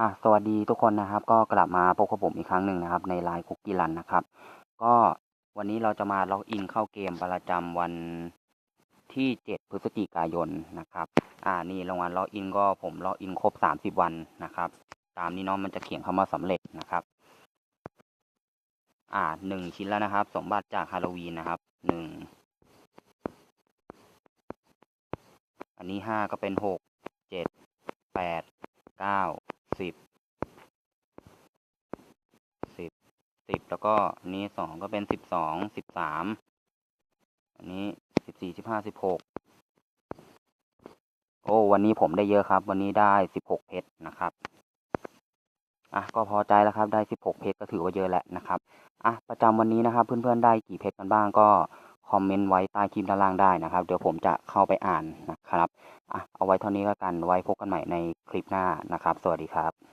อะสวัสดีทุกคนนะครับ ก็กลับมาพบกับผมอีกครั้งหนึ่งนะครับ ในไลน์คุกกี้รันนะครับ ก็วันนี้เราจะมาล็อกอินเข้าเกมประจำวันที่ 7 พฤศจิกายนนะครับ อ่านี่รางวัลล็อกอินก็ผมล็อกอินครบ 30 วันนะครับ ตามนี้เนาะมันจะเขียนคำว่าสำเร็จนะครับ อ่าหนึ่งชิ้นแล้วนะครับ สมบัติจากฮาโลวีนนะครับหนึ่งอันนี้ห้าก็เป็นหกเจ็ดแปดเก้า สิบสิบสิบแล้วก็นี้สองก็เป็นสิบสองสิบสามอันนี้สิบสี่สิบห้าสิบหกโอ้วันนี้ผมได้เยอะครับ วันนี้ได้สิบหกเพชรนะครับอะก็พอใจแล้วครับได้16เพชรก็ถือว่าเยอะแล้วนะครับอะประจำวันนี้นะครับ เพื่อนๆได้กี่เพชรกันบ้างก็ คอมเมนต์ไว้ใต้คลิปด้านล่างได้นะครับ เดี๋ยวผมจะเข้าไปอ่านนะครับอะเอาไว้เท่านี้ก็กันไว้พบกันใหม่ในคลิปหน้านะครับ สวัสดีครับ